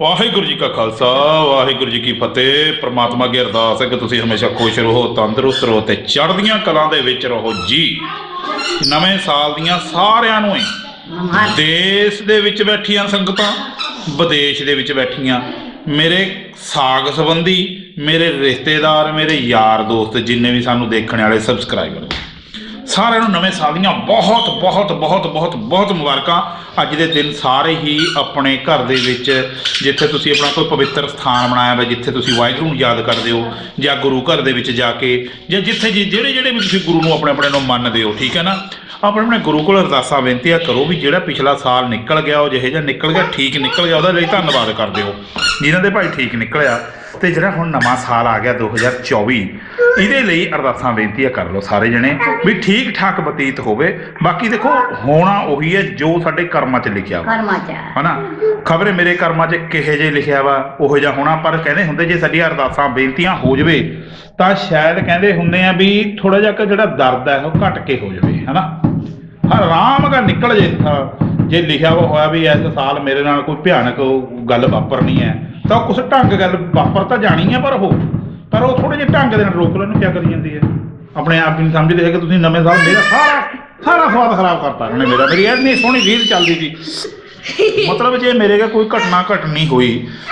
ਵਾਹਿਗੁਰੂ ਜੀ ਕਾ ਖਾਲਸਾ ਵਾਹਿਗੁਰੂ ਜੀ ਕੀ ਫਤਿਹ। ਪ੍ਰਮਾਤਮਾ ਅੱਗੇ ਅਰਦਾਸ ਹੈ ਕਿ ਤੁਸੀਂ ਹਮੇਸ਼ਾ ਖੁਸ਼ ਰਹੋ ਤੰਦਰੁਸਤ ਰਹੋ ਤੇ ਚੜ੍ਹਦੀਆਂ ਕਲਾਂ ਦੇ ਵਿੱਚ ਰਹੋ ਜੀ। ਨਵੇਂ ਸਾਲ ਦੀਆਂ ਸਾਰਿਆਂ ਨੂੰ ਹੀ ਦੇਸ਼ ਦੇ ਵਿੱਚ ਬੈਠੀਆਂ ਸੰਗਤਾਂ ਵਿਦੇਸ਼ ਦੇ ਵਿੱਚ ਬੈਠੀਆਂ ਮੇਰੇ ਸਾਗ ਸੰਬੰਧੀ ਮੇਰੇ ਰਿਸ਼ਤੇਦਾਰ ਮੇਰੇ ਯਾਰ ਦੋਸਤ ਜਿੰਨੇ ਵੀ ਸਾਨੂੰ ਦੇਖਣ ਵਾਲੇ ਸਬਸਕ੍ਰਾਈਬਰ ਸਾਰਿਆਂ ਨੂੰ ਨਵੇਂ ਸਾਲ ਦੀਆਂ ਬਹੁਤ ਬਹੁਤ ਬਹੁਤ ਬਹੁਤ ਬਹੁਤ ਮੁਬਾਰਕਾਂ। ਅੱਜ ਦੇ ਦਿਨ ਸਾਰੇ ਹੀ ਆਪਣੇ ਘਰ ਦੇ ਵਿੱਚ, ਜਿੱਥੇ ਤੁਸੀਂ ਆਪਣਾ ਕੋਈ ਪਵਿੱਤਰ ਸਥਾਨ ਬਣਾਇਆ ਹੋਇਆ ਜਿੱਥੇ ਤੁਸੀਂ ਵਾਹਿਗੁਰੂ ਨੂੰ ਯਾਦ ਕਰਦੇ ਹੋ, ਜਾਂ ਗੁਰੂ ਘਰ ਦੇ ਵਿੱਚ ਜਾ ਕੇ, ਜਾਂ ਜਿੱਥੇ ਜੀ- ਜਿਹੜੇ ਜਿਹੜੇ ਵੀ ਤੁਸੀਂ ਗੁਰੂ ਨੂੰ ਆਪਣੇ ਆਪਣੇ ਨੂੰ ਮੰਨਦੇ ਹੋ, ਠੀਕ ਹੈ ਨਾ? ਆਪਣੇ ਆਪਣੇ ਗੁਰੂ ਕੋਲ ਅਰਦਾਸਾਂ ਬੇਨਤੀਆਂ ਕਰੋ ਵੀ ਜਿਹੜਾ ਪਿਛਲਾ ਸਾਲ ਨਿਕਲ ਗਿਆ, ਉਹ ਜਿਹੇ ਜਿਹਾ ਨਿਕਲ ਗਿਆ, ਠੀਕ ਨਿਕਲ ਗਿਆ, ਉਹਦਾ ਲਈ ਧੰਨਵਾਦ ਕਰਦੇ ਹੋ। ਜਿਨ੍ਹਾਂ ਦੇ ਭਾਈ ਠੀਕ ਨਿਕਲਿਆ ਤੇ ਜਿਹੜਾ ਹੁਣ ਨਵਾਂ ਸਾਲ ਆ ਗਿਆ 2024 ਇਹਦੇ ਲਈ ਅਰਦਾਸਾਂ ਬੇਨਤੀਆਂ ਕਰ ਲਓ ਸਾਰੇ ਜਣੇ ਵੀ ਠੀਕ ਠਾਕ ਬਤੀਤ ਹੋਵੇ। ਬਾਕੀ ਦੇਖੋ ਹੋਣਾ ਉਹੀ ਹੈ ਜੋ ਸਾਡੇ ਕਰਮਾਂ 'ਚ ਲਿਖਿਆ ਵਾ। ਕਰਮਾ ਚ। ਹਨਾ? ਖਬਰੇ ਮੇਰੇ ਕਰਮਾਂ 'ਚ ਕਿਹੇ ਜੇ ਲਿਖਿਆ ਵਾ ਉਹੋ ਜਿਹਾ ਹੋਣਾ ਪਰ ਕਹਿੰਦੇ ਹੁੰਦੇ ਜੇ ਸਾਡੀਆਂ ਅਰਦਾਸਾਂ ਬੇਨਤੀਆਂ ਹੋ ਜਵੇ ਤਾਂ ਸ਼ਾਇਦ ਕਹਿੰਦੇ ਹੁੰਦੇ ਆ ਵੀ ਥੋੜਾ ਜਿਹਾ ਕੁ ਜਿਹੜਾ ਦਰਦ ਹੈ ਉਹ ਘਟ ਕੇ ਹੋ ਜਵੇ ਹਨਾ? ਆਰਾਮ ਨਾਲ ਨਿਕਲ ਜੇ ਅਹ ਜੇ ਲਿਖਿਆ ਵਾ ਹੋਇਆ ਵੀ ਇਸ ਸਾਲ ਮੇਰੇ ਨਾਲ ਕੋਈ ਭਿਆਨਕ ਗੱਲ ਵਾਪਰਨੀ ਹੈ ਤਾਂ ਕੁਛ ਢੰਗ ਗੱਲ ਵਾਪਰ ਤਾਂ ਜਾਣੀ ਹੈ ਪਰ ਉਹ ਪਰ ਉਹ ਥੋੜੇ ਜਿਹੇ ਢੰਗ ਦੇ ਨਾਲ ਰੋਕ ਲੈਣ ਨੂੰ ਕਿਆ ਕਰੀ ਜਾਂਦੀ ਹੈ ਆਪਣੇ ਆਪ ਹੀ ਨਹੀਂ ਸਮਝਦੇ ਹੈ ਕਿ ਤੁਸੀਂ ਨਵੇਂ ਸਾਲ ਮੇਰਾ ਸਾਰਾ ਸਾਰਾ ਸਵਾਦ ਖਰਾਬ ਕਰਤਾ ਇਹਨੇ ਮੇਰਾ। ਮੇਰੀ ਇੰਨੀ ਸੋਹਣੀ ਰੀਲ ਚੱਲਦੀ ਸੀ। ਮਤਲਬ ਜੇ ਮੇਰੇ ਕੋਲ ਕੋਈ ਘਟਨਾ ਘਟਨੀ ਹੋਈ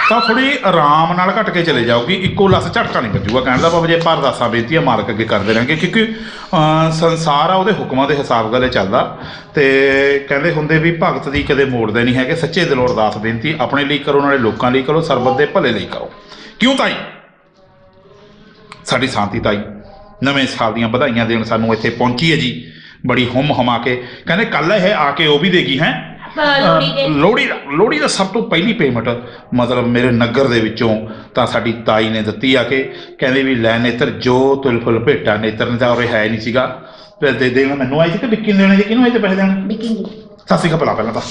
ਤਾਂ ਥੋੜੀ ਆਰਾਮ ਨਾਲ ਘਟ ਕੇ ਚਲੇ ਜਾਊਗੀ ਇੱਕੋ ਲਸ ਝਟਕਾ ਨਹੀਂ ਵੱਜੂਗਾ ਕਹਿਣ ਦਾ ਭਾਵ ਜੇ ਪਰ ਦਾਸਾਂ ਬੇਨਤੀਆਂ ਕੇ ਅੱਗੇ ਕਰਦੇ ਰਹਿਣਗੇ ਕਿਉਂਕਿ ਅਹ, ਸੰਸਾਰ ਆ ਉਹਦੇ ਹੁਕਮਾਂ ਦੇ ਹਿਸਾਬ ਗਲੇ ਚੱਲਦਾ ਤੇ ਕਹਿੰਦੇ ਹੁੰਦੇ ਵੀ ਭਗਤ ਦੀ ਕਦੇ ਮੋੜਦੇ ਨਹੀਂ ਹੈਗੇ ਸੱਚੇ ਦਿਲੋਂ ਅਰਦਾਸ ਬੇਨਤੀ ਆਪਣੇ ਲਈ ਕਰੋ ਨਾਲੇ ਲੋਕਾਂ ਲਈ ਕਰੋ ਸਰਬਤ ਦੇ ਭਲੇ ਲਈ ਕਰੋ। ਕਿਉਂ ਤਾਈ? ਸਾਡੀ ਸ਼ਾਂਤੀ ਤਾਈ ਨਵੇਂ ਸਾਲ ਦੀਆਂ ਵਧਾਈਆਂ ਦੇਣ ਸਾਨੂੰ ਇੱਥੇ ਪਹੁੰਚੀ ਹੈ ਜੀ ਬੜੀ ਹੁਮ ਹਮਾ ਕੇ ਕਹਿੰਦੇ ਕੱਲ ਇਹ ਆ ਕੇ ਉਹ ਵੀ ਦੇਗੀ ਹੈ। ਲੋਹੜੀ ਦੇ। ਲੋਹੜੀ ਦਾ ਲੋਹੜੀ ਦਾ ਸਭ ਤੋਂ ਪਹਿਲੀ ਪੇਮੈਂਟ ਮਤਲਬ ਮੇਰੇ ਨਗਰ ਦੇ ਵਿੱਚੋਂ ਤਾਂ ਸਾਡੀ ਤਾਈ ਨੇ ਦਿੱਤੀ ਆ ਕੇ। ਕਹਿੰਦੇ ਵੀ ਲੈ ਨੇਤਰ ਜੋ ਤੁਲਫੁਲ ਭੇਟਾ ਨੇਤਰ ਨੇ ਤਾਂ ਉਰੇ ਹੈ ਨਹੀਂ ਸੀਗਾ। ਫਿਰ ਦੇ ਦੇ ਮੈਨੂੰ ਆਈ ਸੀ ਕਿ ਵਿੱਕੀ ਨੂੰ ਦੇਣੇ ਸੀ? ਕਿਹਨੂੰ ਆਈ ਤੇ ਪੈਸੇ ਦੇਣ? ਬਿਕਿੰਗ ਸਤਿ ਸ਼੍ਰੀ ਅਕਾਲ ਭਲਾ ਪਹਿਲਾਂ ਤਾਂ?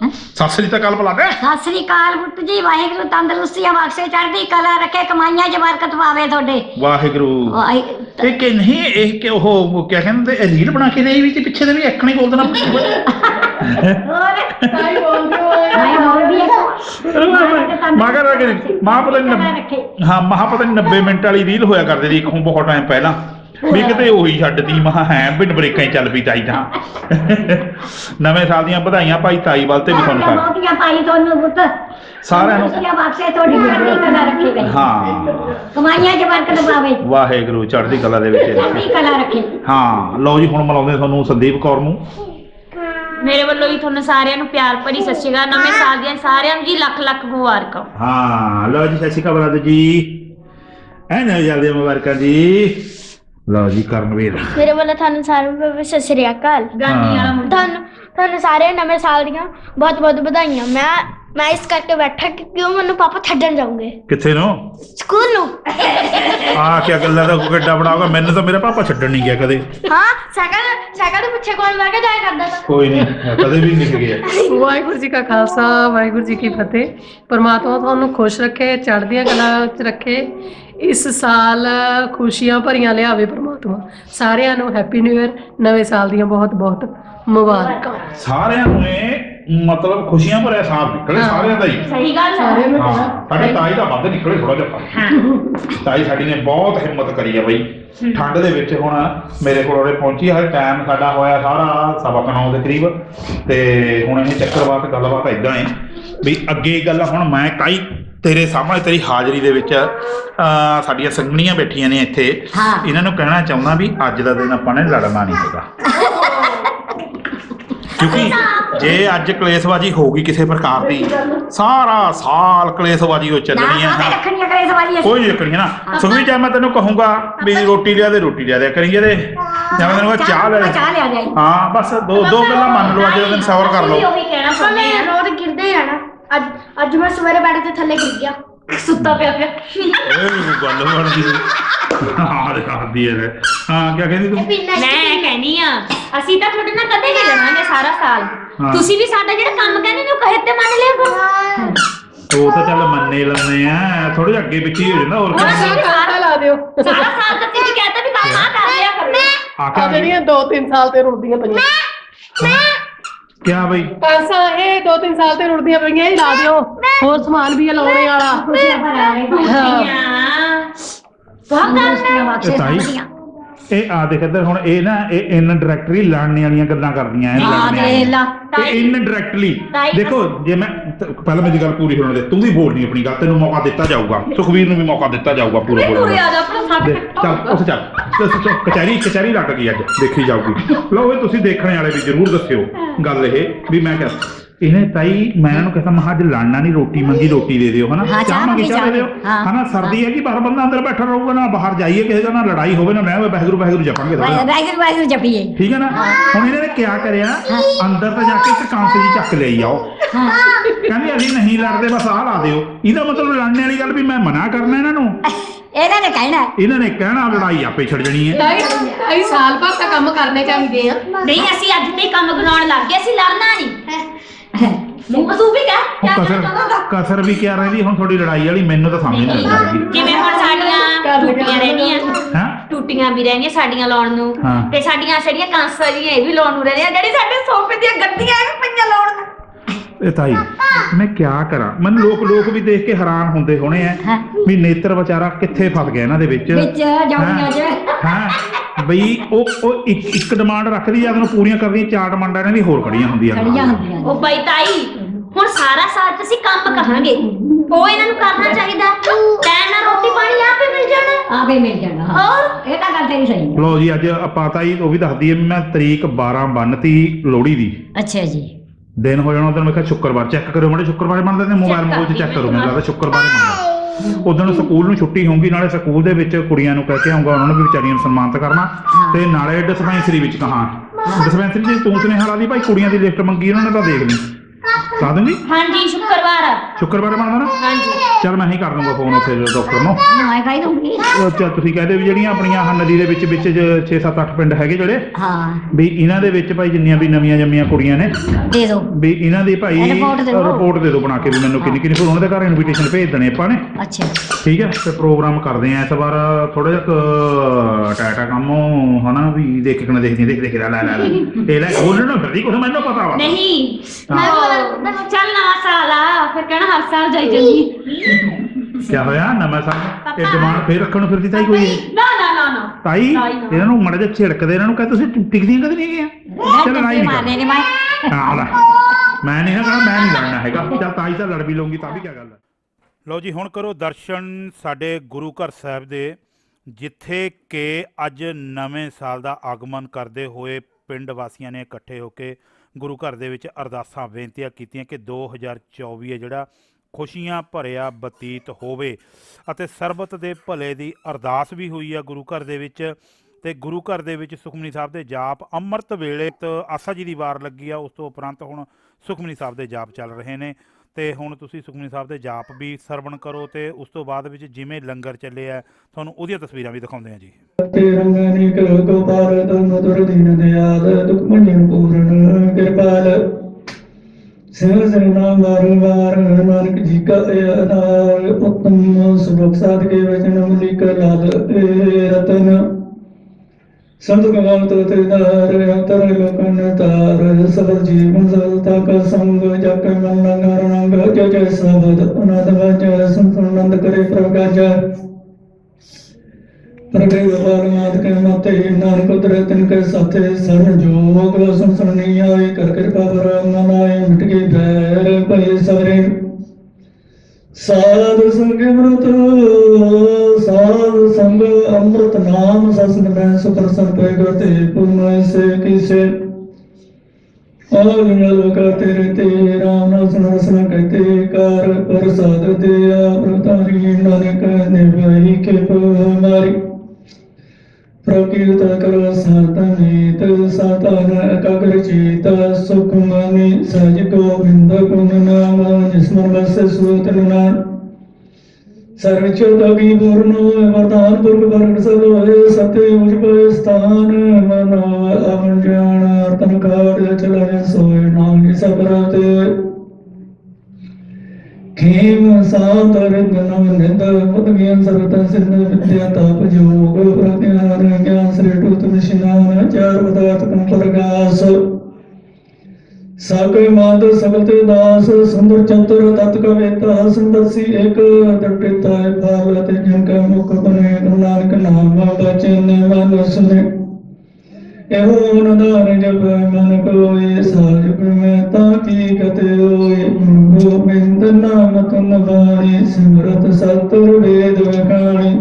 ਸਤਿ ਸ਼੍ਰੀ ਅਕਾਲ ਦੇ ਸਤਿ ਸ੍ਰੀ ਅਕਾਲ ਪੁੱਤ ਜੀ ਵਾਹਿਗੁਰੂ ਤੰਦਰੁਸਤੀਆਂ ਬਖਸ਼ੇ ਚੜ੍ਹਦੀ ਕਲਾ ਰੱਖੇ ਕਮਾਈਆਂ 'ਚ ਬਰਕਤ ਪਾਵੇ ਤੁਹਾਡੇ। ਵਾਹਿਗੁਰੂ। ਵਾਹਿ- ਇਹ ਕਿ ਨਹੀਂ ਇਹ ਕਿ ਉਹ ਕੀ ਕਹਿੰਦੇ ਇਹ ਰੀਲ ਬਣਾ ਕੇ ਲਈ ਵੀ ਤੇ ਪਿੱਛੇ ਦੇ ਵੀ ਅੱਖਣੀ ਬੋਲ ਦੇਣਾ ਹੋਰ? ਸਾਈ ਬੋਲਦੇ ਹੋਏ ਮਗਰ ਕਿ ਮਾਂ ਪਤਾ ਨਹੀਂ ਨੱਬ- ਹਾਂ ਮਹਾ ਪਤਾ ਨਹੀਂ 90 ਮਿੰਟ ਵਾਲੀ ਰੀਲ ਹੋਇਆ ਕਰਦੇ ਸੀ ਇੱਕ ਹੁਣ ਬਹੁਤ ਟਾਈਮ ਪਹਿਲਾਂ। ਵੀ ਕਿਤੇ ਉਹੀ ਛੱਡਦੀ ਮਹਾ ਹੈ ਬਿਨ ਬ੍ਰੇਕਾਂ ਹੀ ਚੱਲ ਪਈ ਤਾਈ ਤਾਂ। ਨਵੇਂ ਸਾਲ ਦੀਆਂ ਵਧਾਈਆਂ ਭਾਈ ਤਾਈ ਵੱਲ ਤੇ ਵੀ ਤੁਹਾਨੂੰ ਕਰ ਬਹੁਤੀਆਂ ਪਾਈ ਤੁਹਾਨੂੰ ਪੁੱਤ। ਸਾਰਿਆਂ ਨੂੰ ਤੰਦਰੁਸਤੀਆਂ ਬਖਸ਼ੇ ਤੁਹਾਡੀ ਚੜ੍ਹਦੀ ਕਲਾ ਰੱਖੇ ਗਏ ਹਾਂ। ਕਮਾਈਆਂ 'ਚ ਬਰਕਤ ਪਾਵੇ। ਵਾਹਿਗੁਰੂ ਚੜ੍ਹਦੀ ਕਲਾ ਦੇ ਵਿੱਚ ਰੱਖੇ। ਚੜ੍ਹਦੀ ਕਲਾ ਰੱਖੇ। ਹਾਂ ਲਓ ਜੀ ਹੁਣ ਮਿਲਾਉਂਦੇ ਤੁਹਾਨੂੰ ਸੰਦੀਪ ਕੌਰ ਨੂੰ। ਮੇਰੇ ਵੱਲੋਂ ਵੀ ਤੁਹਾਨੂੰ ਸਾਰਿਆਂ ਨੂੰ ਪਿਆਰ ਭਰੀ ਸਤਿ ਸ਼੍ਰੀ ਅਕਾਲ। ਨਵੇਂ ਸਾਲ ਦੀਆਂ ਸਾਰਿਆਂ ਨੂੰ ਜੀ ਲੱਖ ਲੱਖ ਮੁਬਾਰਕਾਂ। ਹਾਂ ਲਓ ਜੀ ਸਤਿ ਸ਼੍ਰੀ ਅਕਾਲ ਬਰਾਦਰ ਜੀ। ਐ ਜਲਦੀ ਮੁਬਾਰਕਾਂ ਜੀ। ਲਓ ਜੀ ਕਰਨਵੀਰ ਮੇਰੇ ਵੱਲੋਂ ਤੁਹਾਨੂੰ ਸਾਰਿਆਂ ਨੂੰ ਸਤਿ ਸ੍ਰੀ ਅਕਾਲ। ਗਾਨੀ ਵਾਲਾ ਮੁੰਡਾ। ਤੁਹਾਨੂੰ ਤੁਹਾਨੂੰ ਸਾਰਿਆਂ ਨੂੰ ਨਵੇਂ ਸਾਲ ਦੀਆਂ ਬਹੁਤ ਬਹੁਤ ਵਧਾਈਆਂ। ਮੈਂ ਮੈਂ ਇਸ ਕਰਕੇ ਬੈਠਾ ਕਿ ਕਿਉਂ ਮੈਨੂੰ ਪਾਪਾ ਛੱਡਣ ਜਾਉਂਗੇ ਕਿੱਥੇ ਨੂੰ? ਸਕੂਲ ਨੂੰ। ਆ ਕੀ ਗੱਲਾਂ ਦਾ ਗੱਡਾ ਬਣਾਉਗਾ ਮੈਨੂੰ ਤਾਂ ਮੇਰਾ ਪਾਪਾ ਛੱਡਣ ਨਹੀਂ ਗਿਆ ਕਦੇ। ਹਾਂ ਸਾਈਕਲ ਸਾਈਕਲ ਦੇ ਪਿੱਛੇ ਕੋਲ ਬਹਿ ਕੇ ਜਾਇਆ ਕਰਦਾ ਤਾ। ਕੋਈ ਨਹੀਂ ਕਦੇ ਵੀ ਨਹੀਂ ਗਿਆ। ਵਾਹਿਗੁਰੂ ਜੀ ਕਾ ਖਾਲਸਾ ਵਾਹਿਗੁਰੂ ਜੀ ਕੀ ਫਤਿਹ। ਪਰਮਾਤਮਾ ਤੁਹਾਨੂੰ ਖੁਸ਼ ਰੱਖੇ ਚੜ੍ਹਦੀਆਂ ਕਲਾ ਚ ਰੱਖੇ। ਇਸ ਸਾਲ ਖੁਸ਼ੀਆਂ ਭਰੀਆਂ ਲਿਆਵੇ ਪਰਮਾਤਮਾ। ਸਾਰਿਆਂ ਨੂੰ ਹੈਪੀ ਨਿਊ ਇਅਰ ਨਵੇਂ ਸਾਲ ਦੀਆਂ ਬਹੁਤ ਬਹੁਤ ਮੁਬਾਰਕਾਂ। ਸਾਰਿਆਂ ਨੂੰ ਮਤਲਬ ਖੁਸ਼ੀਆਂ ਭਰਿਆ ਸਾਲ ਨਿਕਲੇ ਸਾਰਿਆਂ ਦਾ ਹੀ। ਸਹੀ ਗੱਲ ਹੈ ਸਾਰਿਆਂ ਨੂੰ ਹਾਂ। ਸਾਡੀ ਤਾਈ ਦਾ ਵੱਧ ਨਿਕਲੇ ਥੋੜਾ ਜਿਹਾ ਤਾਈ ਸਾਡੀ ਨੇ ਬਹੁਤ ਹਿੰਮਤ ਕਰੀ ਆ ਬਈ। ਠੰਡ ਦੇ ਵਿੱਚ ਹੁਣ ਮੇਰੇ ਕੋਲ ਉਹਨੇ ਪਹੁੰਚੀ ਹਰ ਟਾਈਮ ਸਾਡਾ ਹੋਇਆ ਸਾਰਾ ਸਵਾ ਕੁ ਨੌ ਦੇ ਕਰੀਬ। ਤੇ ਹੁਣ ਇਹ ਚੱਕਰਵਾਤ ਗੱਲਬਾਤ ਇਦਾਂ ਹੈ ਵੀ ਅੱਗੇ ਗੱਲ ਹੁਣ ਮੈਂ ਤਾਈ ਤੇਰੇ ਸਾਹਮਣੇ ਤੇਰੀ ਹਾਜ਼ਰੀ ਦੇ ਵਿੱਚ ਅਹ, ਸਾਡੀਆਂ ਸੰਗਣੀਆਂ ਬੈਠੀਆਂ ਨੇ ਇੱਥੇ। ਹਾਂ। ਇਹਨਾਂ ਨੂੰ ਕਹਿਣਾ ਚਾਹੁੰਦਾ ਵੀ ਅੱਜ ਦਾ ਦਿਨ ਆਪਾਂ ਨੇ ਲੜਨਾ ਨਹੀਂ ਹੈਗਾ। ਕਿਉਂਕਿ ਜੇ ਅੱਜ ਕਲੇਸ਼ਬਾਜੀ ਹੋਊਗੀ ਕਿਸੇ ਪ੍ਰਕਾਰ ਦੀ ਸਾਰਾ ਸਾਲ ਕਲੇਸ਼ਬਾਜੀ ਹੋ ਨਾ ਚੱਲਣੀ ਰੱਖਣੀਆਂ ਕਰੇ ਸਵਾਲੀ ਅਸੀਂ ਕੋਈ ਨਹੀਂ ਰੱਖਣੀ ਹੈ ਨਾ ਸੁਖਵੀ ਚਾਹ ਮੈਂ ਤੈਨੂੰ ਕਹੂੰਗਾ ਵੀ ਰੋਟੀ ਲਿਆ ਦੇ ਰੋਟੀ ਲਿਆ ਦੇ ਕਰੀਏ ਤੇ। ਜਾਂ ਮੈਂ ਤੈਨੂੰ ਕਹਾਂ ਚਾਹ ਲੈ ਦੇ। ਚਾਹ ਲਿਆ ਜਾਈ ਹਾਂ ਬਸ ਦੋ ਦੋ ਗੱਲਾਂ ਮੰਨ ਲਓ ਅੱਜ ਦਾ ਦਿਨ ਸਬਰ ਕਰ ਲਓ। ਉਹ ਵੀ ਕਹਿਣਾ ਆ ਅੱਜ ਅੱਜ ਮੈਂ ਸਵੇਰੇ ਬੈਠ ਤੇ ਥੱਲੇ ਗਿਰ ਗਿਆ ਸੁੱਤਾ ਪਿਆ ਪਿਆ ਇਹ ਵੀ ਕੋਈ ਗੱਲ ਬਣਦੀ ਹਾਂ ਦੇ ਖਾਦੀ ਹੈ ਹਾਂ ਕੀ ਕਹਿੰਦੀ ਤੂੰ ਪੀਣਾ ਮੈਂ ਕਹਿਨੀ ਆ ਅਸੀਂ ਤਾਂ ਤੁਹਾਡੇ ਨਾਲ ਕਦੇ ਨਹੀਂ ਲੜਾਂਗੇ ਸਾਰਾ ਸਾਲ ਹਾਂ। ਤੁਸੀਂ ਵੀ ਸਾਡਾ ਜਿਹੜਾ ਕੰਮ ਕਹਿੰਦੇ ਨੇ ਉਹ ਕਹੇ ਤੇ ਮੰਨ ਲਿਆ ਕਰੋ ਉਹ ਤਾਂ ਚੱਲ ਮੰਨੇ ਲੈਂਦੇ ਆ ਥੋੜੇ ਅੱਗੇ ਪਿੱਛੇ ਹੀ ਹੋ ਜਾਂਦਾ ਹੋਰ ਹਾਂ, ਕੀ ਅਸੀਂ ਖਾਤਾ ਲਾ ਦਿਓ ਸਾਰਾ ਸਾਲ ਤਾਂ ਤੁਸੀਂ ਕਹਿੰਦੇ ਵੀ ਕੰਮ ਆ ਕਰ ਲਿਆ ਕਰੋ ਆ ਆ ਕੇ ਜਿਹੜੀਆਂ 2-3 ਸਾਲ ਤੇ ਰੁਲਦੀਆਂ ਪਈਆਂ ਕਿਆ ਬਈ? ਪਾਸਾ ਇਹ ਦੋ ਤਿੰਨ ਸਾਲ ਤੇ ਰੁੜਦੀਆਂ ਪਈਆਂ ਇਹ ਲਾ ਦਿਓ। ਹੋਰ ਸਮਾਨ ਵੀ ਹੈ ਲਾਉਣੇ ਵਾਲਾ ਰਹੇ ਤੰਦਰੁਸਤੀਆਂ ਬਖਸ਼ੇ ਇਹ ਤਾਈ। ਇਹ ਆ ਦੇਖ ਇੱਧਰ ਹੁਣ ਇਹ ਨਾ ਇਹ ਇਨ ਡਾਇਰੈਕਟਲੀ ਲੜਨੇ ਵਾਲੀਆਂ ਗੱਲਾਂ ਕਰਦੀਆਂ ਇਹ ਆ ਲੜਨੇ ਦੇ ਵਾਲੀਆਂ। ਲਾ ਤੇ ਇਨ ਡਾਇਰੈਕਟਲੀ ਦੇਖੋ ਜੇ ਮੈਂ ਤ- ਪਹਿਲਾਂ ਮੇਰੀ ਗੱਲ ਪੂਰੀ ਹੋਣ ਦੇ ਤੂੰ ਵੀ ਬੋਲਣੀ ਆਪਣੀ ਗੱਲ ਤੈਨੂੰ ਮੌਕਾ ਦਿੱਤਾ ਜਾਊਗਾ। ਸੁਖਵੀਰ ਨੂੰ ਵੀ ਮੌਕਾ ਦਿੱਤਾ ਜਾਊਗਾ ਪੂਰਾ ਬੋਲਣ ਦਾ। ਆ ਜਾ ਆਪਣਾ ਸੱਟ ਦੇ- ਚੱਲ ਉਸ ਚੱਲ। ਚੱਲ, ਚੱਲ, ਕਚਹਿਰੀ ਕਚਹਿਰੀ ਲੱਗ ਗਈ ਅੱਜ ਦੇਖੀ ਜਾਊਗੀ। ਲਓ ਇਹ ਤੁਸੀਂ ਦੇਖਣ ਵਾਲੇ ਵੀ ਜਰੂਰ ਦੱਸਿਓ ਗੱਲ ਇਹ ਵੀ ਮੈਂ ਕਿਹਾ ਇਹਨੇ ਤਾਈ ਮੈਂ ਇਹਨਾਂ ਨੂੰ ਕਹਿੰਦਾ ਮਹਾ ਅੱਜ ਲੜਨਾ ਨਹੀਂ ਰੋਟੀ ਮੰਗੀ ਰੋਟੀ ਦੇ ਦਿਓ ਹਨਾ? ਹਾਂ, ਚਾਹ ਮੰਗੀ ਚਾਹ ਦੇ ਦਿਓ। ਹਾਂ। ਹਨਾ ਸਰਦੀ ਹੈ। ਕਿ ਬਾਹਰ ਬੰਦਾ ਅੰਦਰ ਬੈਠਾ ਰਹੂਗਾ ਨਾ ਬਾਹਰ ਜਾਈਏ ਕਿਸੇ ਦਾ ਨਾ ਲੜਾਈ ਹੋਵੇ ਨਾ ਮੈਂ ਵਾਹਿਗੁਰੂ ਵਾਹਿਗੁਰੂ ਜਪਾਂਗੇ ਸਾਰੇ ਵਾਹਿਗੁਰੂ ਵਾਹਿਗੁਰੂ ਜਪੀਏ। ਠੀਕ ਹੈ ਨਾ? ਹੁਣ ਇਹਨਾਂ ਨੇ ਕਿਆ ਕਰਿਆ? ਅੰਦਰ ਤਾਂ ਜਾ ਕੇ ਇੱਕ ਕਾਂਸੇ ਦੀ ਚੱਕ ਲਈ ਆਓ। ਕਹਿੰਦੇ ਅਸੀਂ ਨਹੀਂ ਲੜਦੇ ਬਸ ਆਹ ਲਾ ਦਿਓ। ਇਹਦਾ ਮਤਲਬ ਲੜਨੇ ਵਾਲੀ ਗੱਲ ਵੀ ਮੈਂ ਮਨਾ ਕਰਨਾ ਇਹਨਾਂ ਨੂੰ। ਇਹਨਾਂ ਨੇ ਕਹਿਣਾ ਇਹਨਾਂ ਨੇ ਕਹਿਣਾ ਲੜਾਈ ਆਪੇ ਛੱਡ ਜਣੀ ਹੈ। ਤਾਈ ਤਾਈ ਸਾਲ ਭਰ ਤਾਂ ਕੰਮ ਕਰਨੇ ਚਾਹੀਦੇ ਆ। ਨਹੀਂ ਅਸੀਂ ਅੱਜ ਤੇ ਕੰਮ ਗਣਾਉਣ ਲੱਗ ਗਏ ਅਸੀਂ ਲੜਨਾ ਨਹੀਂ ਮੂੰਹ ਤੂੰ ਵੀ ਕਹਿ ਉਹ ਕਿਆ ਕਸਰ ਕਰਨਾ ਕਸਰ ਵੀ ਕਿਆ ਰਹਿੰਦੀ ਹੁਣ ਤੁਹਾਡੀ ਲੜਾਈ ਵਾਲੀ ਮੈਨੂੰ ਤਾਂ ਸਮਝ ਨਹੀਂ ਆਉਂਦੀ। ਜਿਵੇਂ ਹੁਣ ਸਾਡੀਆਂ ਟੂਟੀਆਂ ਰਹਿਣੀਆਂ? ਹਾਂ? ਟੂਟੀਆਂ ਵੀ ਰਹਿਣੀਆਂ ਸਾਡੀਆਂ ਲਾਉਣ ਨੂੰ। ਹਾਂ। ਤੇ ਸਾਡੀਆਂ ਜਿਹੜੀਆਂ ਕਾਂਸਾਂ ਜੀਆਂ ਇਹ ਵੀ ਲਾਉਣ ਨੂੰ ਰਹਿੰਦੀਆਂ ਜਿਹੜੀ ਸਾਡੇ ਸੋਫੇ ਦੀਆਂ ਗੱਦੀਆਂ ਇਹ ਵੀ ਪਈਆਂ ਲਾਉਣ। ਨੂੰ ਇਹ ਤਾਈ ਮੈਂ ਕਿਆ ਕਰਾਂ? ਮੈਨੂੰ ਲੋਕ ਲੋਕ ਵੀ ਦੇਖ ਕੇ ਹੈਰਾਨ ਹੁੰਦੇ ਹੋਣੇ ਆ ਹਾਂ। ਵੀ ਨੇਤਰ ਵਿਚਾਰਾ ਕਿੱਥੇ ਫਸ ਗਿਆ ਇਹਨਾਂ ਦੇ ਵਿੱਚ। ਵਿੱਚ ਜੌੜੀਆਂ 'ਚ ਹਾਂ? ਬਈ ਉਹ ਉਹ ਇੱਕ ਇੱਕ ਡਿਮਾਂਡ ਰੱਖਦੀ ਆ ਉਹਨੂੰ ਪੂਰੀਆਂ ਕਰਦੀਆਂ ਚਾਰ ਡਿਮਾਂਡਾਂ ਇਹਨਾਂ ਦੀ ਹੋਰ ਖੜੀਆਂ ਹੁੰਦੀਆਂ ਨਾਲ। ਖੜੀਆਂ ਹੁੰਦੀਆਂ ਨੇ। ਉਹ ਬਈ ਤਾਈ ਹੁਣ ਸਾਰਾ ਸਾਲ ਤੁਸੀਂ ਕੰਮ ਕਰਾਂਗੇ। ਉਹ ਇਹਨਾਂ ਨੂੰ ਕਰਨਾ ਚਾਹੀਦਾ। ਟਾਈਮ ਨਾਲ ਰੋਟੀ ਪਾਣੀ ਆਪੇ ਮਿਲ ਜਾਣਾ। ਆਪੇ ਮਿਲ ਜਾਣਾ ਹਾਂ। ਹੋਰ? ਇਹ ਤਾਂ ਗੱਲ ਤੇਰੀ ਸਹੀ ਹੈ। ਲਓ ਜੀ ਅੱਜ ਆਪਾਂ ਤਾਈ ਉਹ ਵੀ ਦੱਸਦੀ ਵੀ ਮੈਂ ਤਰੀਕ 12 ਬੰਨਤੀ ਲੋਹੜੀ ਦੀ। ਅੱਛਾ ਜੀ। ਦਿਨ ਹੋ ਜਾਣਾ ਉਦੋਂ ਮੈਂ ਕਿਹਾ ਸ਼ੁੱਕਰਵਾਰ ਚੈੱਕ ਕਰੋ ਮਾੜੇ ਸ਼ੁੱਕਰਵਾਰ ਮੰਨਦੇ ਨੇ ਮੋਬਾਈਲ ਮੋਬਾਈਲ 'ਚ ਚੈੱਕ ਕਰੋ ਮੈਨੂੰ ਲੱਗਦਾ ਸ਼ੁੱਕਰਵਾਰ ਹੀ ਮੰਨਦਾ। ਉਦੋਂ ਸਕੂਲ ਨੂੰ ਛੁੱਟੀ ਹੋਊਗੀ ਨਾਲੇ ਸਕੂਲ ਦੇ ਵਿੱਚ ਕੁੜੀਆਂ ਨੂੰ ਕਹਿ ਕੇ ਆਉਂਗਾ ਉਹਨਾਂ ਨੂੰ ਵੀ ਵਿਚਾਰੀਆਂ ਨੂੰ ਸਨਮਾਨਿਤ ਕਰਨਾ। ਤੇ ਨਾਲੇ ਡਿਸਪੈਂਸਰੀ ਵਿੱਚ ਕਹਾਂ ਡਿਸਪੈਂਸਰੀ ਜੇ ਤੂੰ ਸੁਨੇਹਾ ਲਾ ਲਈ ਭਾਈ ਕੁੜੀਆਂ ਦੀ ਲਿਸਟ ਮੰਗੀ ਉਹਨਾਂ ਨੇ ਤਾਂ ਦੇਖ ਲਈ। ਲਾ ਦੂੰਗੀ ਹਾਂਜੀ ਸ਼ੁੱਕਰਵਾਰ ਸ਼ੁੱਕਰਵਾਰ ਮੰਨਦਾ ਨਾ ਹਾਂਜੀ। ਚਲ ਮੈਂ ਹੀ ਕਰ ਦੂੰਗਾ ਫੋਨ ਉੱਥੇ ਡਾਕਟਰ ਨੂੰ। ਮੈਂ ਕਹੀ ਦੂੰਗੀ ਉਹ ਚੱਲ ਤੁਸੀਂ ਕਹਦੇ ਵੀ ਜਿਹੜੀਆਂ ਆਪਣੀਆਂ ਆਹ ਨਦੀ ਦੇ ਵਿੱਚ ਵਿੱਚ 6 7 8 ਪਿੰਡ ਹੈਗੇ ਜਿਹੜੇ ਹਾਂ। ਵੀ ਇਹਨਾਂ ਦੇ ਵਿੱਚ ਭਾਈ ਜਿੰਨੀਆਂ ਵੀ ਨਵੀਆਂ ਜੰਮੀਆਂ ਕੁੜੀਆਂ ਨੇ ਦੇ ਦੋ। ਵੀ ਇਹਨਾਂ ਦੀ ਭਾਈ ਇਹ report ਦੇ ਦਿਓ। ਰਿਪੋਰਟ ਦੇ ਦਿਓ ਬਣਾ ਕੇ ਵੀ ਮੈਨੂੰ ਕਿੰਨੀ ਕਿੰਨੀ ਫਿਰ ਉਹਨਾਂ ਦੇ ਘਰ ਇਨਵੀਟੇਸ਼ਨ ਭੇਜ ਦੇਣੇ ਆਪਾਂ ਨੇ। ਅੱਛਾ। ਠੀਕ ਹੈ ਤੇ ਪ੍ਰੋਗਰਾਮ ਕਰਦੇ ਆ ਇਸ ਵਾਰ ਥੋੜਾ ਜਿਹਾ ਕੁ ਟਾਟਾ ਕੰਮ ਹਨਾ ਵੀ ਦੇਖ ਕੇ ਨਾ ਦੇਖਦੀ ਦੇਖ ਦੇਖ ਲੈ ਲੈ ਲੈ। ਇਹ ਲੈ ਬੋਲਣਾ ਫਿਰਦੀ ਕੁਛ ਮੈਨੂੰ ਪਤਾ ਵਾ। ਨਹੀਂ ਹਾਂ। ਉਹ ਚੱਲ ਨਵਾਂ ਸਾਲ ਆ ਫਿਰ ਕਹਿਣਾ ਹਰ ਸਾਲ ਜਾਈ ਚੱਲੀ ਕੀ ਹੋਇਆ? ਨਵਾਂ ਸਾਲ? ਇਹ ਡਿਮਾਂਡ ਫੇਰ ਰੱਖਣ ਨੂੰ ਫਿਰਦੀ ਤਾਈ ਕੋਈ? ਇਹ? ਨਾ ਨਾ ਨਾ ਨਾ। ਤਾਈ ਤਾਈ ਨਾ। ਇਹਨਾਂ ਨੂੰ ਮੜਾ ਜਿਹਾ ਛਿੜਕਦੇ ਇਹਨਾਂ ਨੂੰ ਕਹ ਤੁਸੀਂ ਟਿਕਦੀਆਂ ਕਦੇ ਨਹੀਂ ਹੈਗੀਆਂ? ਚਲ ਲੜਾਈ ਨਹੀਂ ਮਾਰਨੇ ਕਰਨੀ। ਨੇ ਮੈਂ। ਹਾਂ ਲੈ। ਮੈਂ ਨਹੀਂ ਨਾ ਕਹਣਾ ਮੈਂ ਨਹੀਂ ਲੜਨਾ ਹੈਗਾ। ਚਲ ਤਾਈ ਤਾਂ ਲੜ ਵੀ ਲਊਂਗੀ ਤਾਂ ਵੀ ਕੀ ਗੱਲ ਹੈ ਲਓ ਜੀ ਹੁਣ ਕਰੋ ਦਰਸ਼ਨ ਸਾਡੇ ਗੁਰੂ ਘਰ ਸਾਹਿਬ ਦੇ ਜਿੱਥੇ ਕਿ ਅੱਜ ਨਵੇਂ ਸਾਲ ਦਾ ਆਗਮਨ ਕਰਦੇ ਹੋਏ ਪਿੰਡ ਵਾਸੀਆਂ ਨੇ ਇਕੱਠੇ ਹੋ ਕੇ ਗੁਰੂ ਘਰ ਦੇ ਵਿੱਚ ਅਰਦਾਸਾਂ ਬੇਨਤੀਆਂ ਕੀਤੀਆਂ ਕਿ 2024 ਹੈ ਜਿਹੜਾ ਖੁਸ਼ੀਆਂ ਭਰਿਆ ਬਤੀਤ ਹੋਵੇ ਅਤੇ ਸਰਬਤ ਦੇ ਭਲੇ ਦੀ ਅਰਦਾਸ ਵੀ ਹੋਈ ਆ ਗੁਰੂ ਘਰ ਦੇ ਵਿੱਚ ਤੇ ਗੁਰੂ ਘਰ ਦੇ ਵਿੱਚ ਸੁਖਮਨੀ ਸਾਹਿਬ ਦੇ ਜਾਪ ਅੰਮ੍ਰਿਤ ਵੇਲੇ ਆਸਾ ਜੀ ਦੀ ਵਾਰ ਲੱਗੀ ਆ, ਉਸ ਤੋਂ ਉਪਰੰਤ ਹੁਣ ਸੁਖਮਨੀ ਸਾਹਿਬ ਦੇ ਜਾਪ ਚੱਲ ਰਹੇ ਨੇ। ਤੇ ਹੁਣ ਤੁਸੀਂ ਸੁਖਮਨੀ ਸਾਹਿਬ ਦੇ ਜਾਪ ਵੀ ਸਰਵਣ ਕਰੋ ਤੇ ਉਸ ਤੋਂ ਬਾਅਦ ਵਿੱਚ ਜਿਵੇਂ ਲੰਗਰ ਚੱਲੇ ਆ, ਤੁਹਾਨੂੰ ਉਹਦੀਆਂ ਤਸਵੀਰਾਂ ਵੀ ਦਿਖਾਉਂਦੇ ਆ ਜੀ। ਤੇ ਰੰਗਾਨੀ ਕਰੋ ਕੋ ਪਾਰ ਤਨ ਮధుਰ ਦੀਨ ਦਿਆਲ ਦੁਖ ਮੰਜਨ ਪੂਰਨ ਕਿਰਪਾਲ। ਸਿਰ ਸਰਨਾ ਵਾਰ ਵਾਰ ਨਾਨਕ ਜੀ ਕਾ ਇਹ ਆਧਾਰ, ਉਤਮ ਸੁਖ ਸਾਧ ਕੇ ਵਚਨ ਲਿਖ ਲਾਦ ਏ ਰਤਨ। ਸੰਤ ਕਮਾਲ ਤੋ ਤੇ ਦਾਰ ਅੰਤਰ ਲੋਕਨ ਤਾਰ ਸਬਰ ਜੀਵਨ ਸਲਤਾ ਕਾ ਸੰਗ ਜਪ ਮਨ ਨਰਨੰਗ ਜੈ ਜੈ ਸਬਦ ਅਨੰਦ ਵਜੈ ਸੰਤਨੰਦ ਕਰੇ ਪ੍ਰਗਾਜ ਪ੍ਰਗਟੇ ਵਪਾਰ ਮਾਤ ਕੇ ਮਤੇ ਨਾਨਕ ਉਤਰੇ ਤਿਨ ਕੇ ਸਾਥੇ ਸਨ ਜੋਗ ਸੁਨ ਸੁਣੀ ਆਏ ਕਰ ਕਿਰਪਾ ਪਰ ਮਨ ਆਏ ਮਿਟ ਗਏ ਬੈਰ ਭਏ ਸਵਰੇ ਸਾਧ ਸੰਗ ਮ੍ਰਤ ਸਾਧ ਸੰਗ ਅੰਮ੍ਰਿਤ ਨਾਮ ਸਸਨ ਮੈਂ ਸੁਪਰਸਨ ਪੈ ਗਤੇ ਪੁਰਮੈ ਸੇ ਕਿਸੇ। ਆਗਨ ਲੋਕ ਤੇਰੇ ਤੇ, ਰਾਮ ਨਾਲ ਸੁਨ ਸੁਨ ਕਹਤੇ ਕਾਰ ਪ੍ਰਸਾਦ ਤੇ ਆਪ ਤਾਰੀ ਨਾਨਕ ਨੇ ਭਾਈ ਕੇ ਮਾਰੀ। ਪ੍ਰਕੀਰਤ ਕਰੋ ਸਾਤਨੀਤ ਸਾਤਨ ਅਕਗਰ ਚੀਤ ਸੁਖ ਮਨੀ ਸਜ ਗੋਬਿੰਦ ਗੁਣ ਨਾਮ ਜਿਸਮਨ ਬਸ ਨਾਮ ਸਰਵ ਚੋਦਗੀ ਪੂਰਨ ਵਰਦਾਨ ਪੁਰਖ ਵਰਗ ਸਭ ਹੋਏ ਸਤੇ ਉਜਪੇ ਸਥਾਨ। ਖੇਮ ਸਾਤਰ ਗਨਮ ਨਿੰਦ ਮੁਦ ਗਿਆਨ ਸਰਵਤ ਸਿੰਧ ਵਿਦਿਆ ਤਾਪ ਜੋਗ ਪ੍ਰਤਿਆਨ ਗਿਆਨ ਸ੍ਰੀ ਟੁਤ ਵਿਸ਼ਨਾਨ ਚਾਰ ਪਦਾਰਥ ਕੰ ਪ੍ਰਗਾਸ ਸਾਕੇ ਮਾਦ ਸਬਲ ਤੇ ਦਾਸ ਸੁੰਦਰ ਚਤੁਰ ਤਤ ਕਵੇਤਾ ਸੁੰਦਰ ਸੀ ਇੱਕ ਦਟਿਤਾ ਫਲ ਤੇ ਜਨ ਕਾ ਮੁਖ ਬਨੇ ਗੁਰੂ ਨਾਨਕ ਨਾਮ ਬਚਨ ਮਨ ਸੁਨੇ ਇਹੋ ਨਦਾਰ ਜਪ ਮਨ ਕੋਏ, ਸਾਜ ਮੈਂ ਤਾਂ ਕੀ ਕਤੇ ਹੋਏ ਗੋਬਿੰਦ ਨਾਮ ਤੁਨ ਬਾਣੀ ਸਿਮਰਤ ਸਤਿ ਵੇਦ ਵਖਾਣੀ।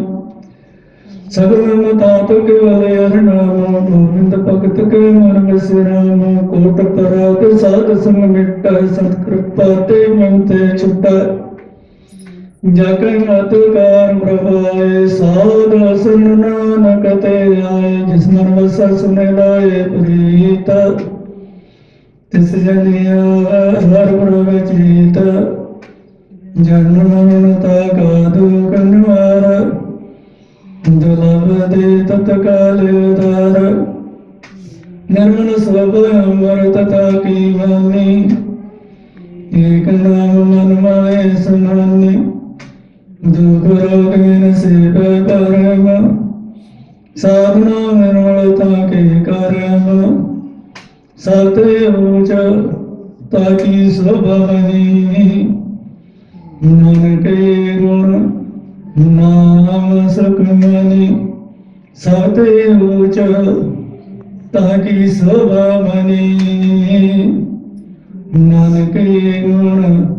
ਸਗਲ ਮਤਾਤ ਕੇਵਲ ਹਰਨਾਮ ਗੋਬਿੰਦ ਭਗਤ ਕੇ ਮਨ ਵਿਸਰਾਮ। ਕੋਟ ਪਰਾਗ ਸਾਧ ਸੰਗ ਮਿਟੈ ਸਤ ਕਿਰਪਾ ਤੇ ਮਨ ਤੇ ਛੁਟੈ। ਜਗ ਮਤ ਕਾਰ ਸਾਧ ਸੁਨ ਨਾਨਕ ਤੇ ਆਏ ਜਿਸ ਮਨ ਵਸੈ ਸੁਨੇ ਲਾਏ ਪ੍ਰੀਤ ਤਿਸ ਜਨਿਆ ਹਰ ਗੁਣ ਵਿਚੀਤ ਜਨਮ ਮਰਨ ਤਾ ਕਾ ਦੁਖ ਨਿਵਾਰ ਦੁਲਭ ਦੇ ਤਤਕਾਲ ਉਦਾਰ ਨਿਰਮਲ ਸਭ ਅਮਰ ਤਤਾ ਕੀ ਬਾਣੀ ਏਕ ਨਾਮ ਮਨ ਮਾਏ ਸੁਨਾਨੀ ਦੁਖ ਰੋਗ ਨਸੀਬ ਕਰਮ ਸਾਧਨਾ ਨਿਰਮਲਤਾ ਕੇ ਕਰਮ ਸਤਿ ਉਚ ਤਾਕੀ ਸੋਭਾ ਬਣੀ ਮਨ ਕੇ ਗੁਣ ਨਾਮ ਸਕਮਨੀ ਸਤੇ ਉਚ ਤਾਕੀ ਸੋਭਾ ਬਣੀ ਨਾਨਕੇ ਗੁਣ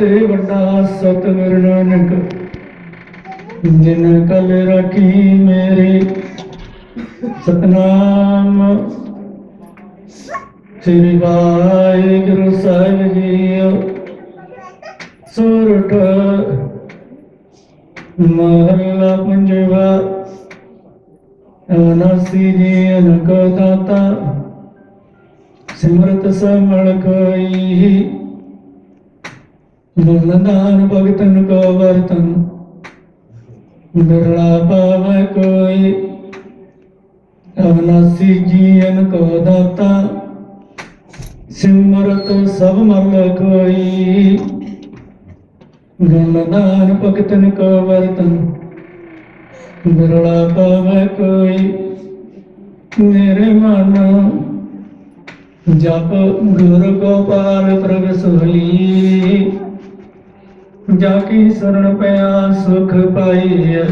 ਤੇ ਵੱਡਾ ਸਤਿਗੁਰ ਨਾਨਕ, ਜਿਨ ਕਲ ਰੱਖੀ ਮੇਰੀ। ਸਤਨਾਮ ਸ੍ਰੀ ਵਾਹਿਗੁਰੂ ਸਾਹਿਬ ਜੀਓ। ਸੁਰਠ ਮਹਲਾ ਪੰਜਵਾ, ਅਨਾਸੀ ਜੀ ਅਨਕ ਦਾਤਾ, ਸਿਮਰਤ ਸਮਲ ਕੋਈ ਬਲਦਾਨ ਭਗਤਨ ਕੋ ਵਰਤਨ ਬਿਰਲਾ ਪਾਵੈ ਕੋਈ ਅਵਨਾਸੀ ਜੀਵਨ ਕੋ ਦਾਤਾ ਸਿਮਰਤ ਸਭ ਮਲ ਕੋਈ ਗੁਣਦਾਨ ਭਗਤਨ ਕੋ ਵਰਤਨ ਬਿਰਲਾ ਪਾਵੈ ਕੋਈ ਮੇਰੇ ਮਨ ਜਪ ਗੁਰ ਗੋਪਾਲ ਪ੍ਰਭ ਸੋਹਲੀ ਜਾ ਕੇ ਸਰਣ ਪਿਆ, ਸੁਖ ਪਾਈਐ।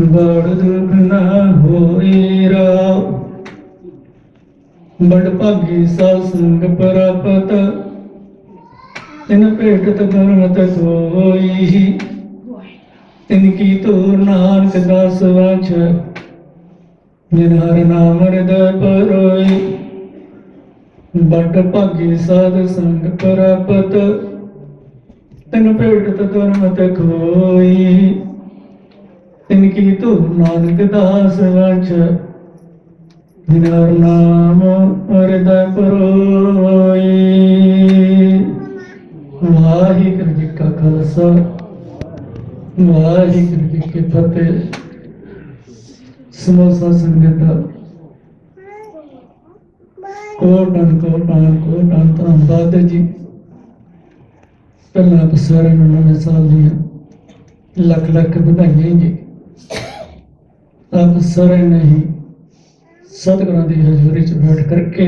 ਬੜ ਦੁਖ ਨਾ ਹੋਈ ਰਾ ਬੜ ਭਾਗੀ ਸਾ ਸੰਗ ਪ੍ਰਾਪਤ। ਤਿਨ ਭੇਟਤ ਗੁਰਮਤਿ ਕੋਈ ਤਿਨ ਕੀ ਤੂਰ ਨਾਨਕ ਦਾਸ ਵਾਛ ਜਿਨ ਹਰ ਨਾਮ ਹਿਰਦੈ ਪਰੋਈ। ਬਟ ਭਾਗੀ ਸਾਧ ਸੰਗ ਪ੍ਰਾਪਤ। ਤਨ ਭੇਟਤ ਗੁਰਮਤਿ ਕੋਈ ਤਿਨ ਕੀ ਤੂਰ ਨਾਨਕ ਦਾਸ ਵਾਛ ਜਿਨ ਨਾਮ ਹਿਰਦੈ ਪਰੋਈ। ਵਾਹਿਗੁਰੂ ਜੀ ਕਾ ਖਾਲਸਾ। ਵਾਹਿਗੁਰੂ ਜੀ ਕੀ ਫਤਿਹ। ਸਮੋਸਾ ਸੰਗਤ। ਕੋਟਨ ਕੋਟਨ ਕੋਟਨ ਧੰਨਵਾਦ ਜੀ। ਪਹਿਲਾਂ ਆਪ ਸਾਰਿਆਂ ਨੂੰ ਨਵੇਂ ਸਾਲ ਦੀਆਂ ਲੱਖ ਲੱਖ ਵਧਾਈਆਂ ਜੀ ਆਪ ਸਾਰਿਆਂ ਨੇ ਹੀ ਸਤਿਗੁਰਾਂ ਦੀ ਹਜ਼ੂਰੀ 'ਚ ਬੈਠ ਕਰਕੇ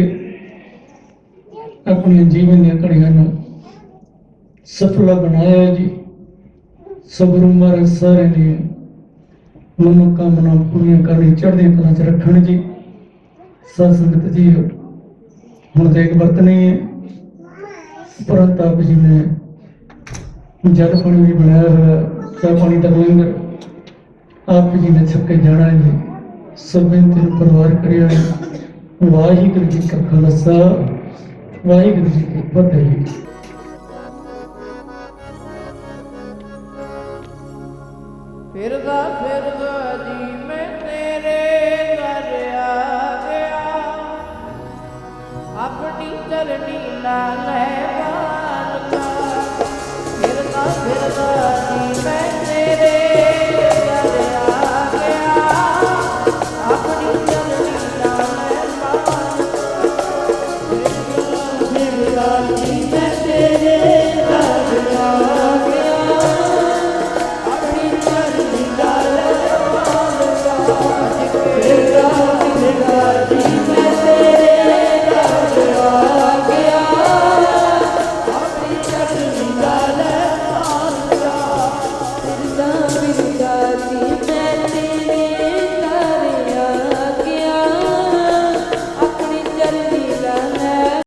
ਆਪਣੀਆਂ ਜੀਵਨ ਦੀਆਂ ਘੜੀਆਂ ਨੂੰ ਸਫਲ ਬਣਾਇਆ ਜੀ। ਸਗੁਰੂ ਮਹਾਰਾਜ ਸਾਰਿਆਂ ਦੀਆਂ ਮਨੋਕਾਮਨਾ ਪੂਰੀਆਂ ਕਰਨੀ, ਚੜ੍ਹਦੀਆਂ ਕਲਾਂ 'ਚ ਰੱਖਣ ਜੀ। ਸਤ ਸੰਗਤ ਜੀ, ਹੁਣ ਦੇਖ ਵਰਤਨੀ ਹੈ। ਉਪਰੰਤ ਆਪ ਜੀ ਨੇ ਜਲ ਪਾਣੀ ਵੀ ਬਣਾਇਆ ਹੋਇਆ ਚਾਹ ਪਾਣੀ ਦਾ ਲੰਗਰ। ਆਪ ਜੀ ਨੇ ਛੱਕੇ ਜਾਣਾ ਹੈ ਜੀ। ਸਭ ਬੇਨਤੀ ਨੂੰ ਪਰਿਵਾਰ ਕਰਿਆ ਹੈ। ਵਾਹਿਗੁਰੂ ਜੀ ਕਾ ਖਾਲਸਾ, ਵਾਹਿਗੁਰੂ ਜੀ ਕੀ ਫਤਿਹ ਜੀ। ਫਿਰਦਾ ਫਿਰਦਾ ਜੀ, ਮੈਂ ਤੇਰੇ ਦਰ ਆ ਗਿਆ। ਆਪਣੀ ਚਰਣੀ ਨਾਲ ਰਾਜਦਾਨੀ ਮੈਂ ਤੇਰੇ ਰਾਜਦਾਨੀ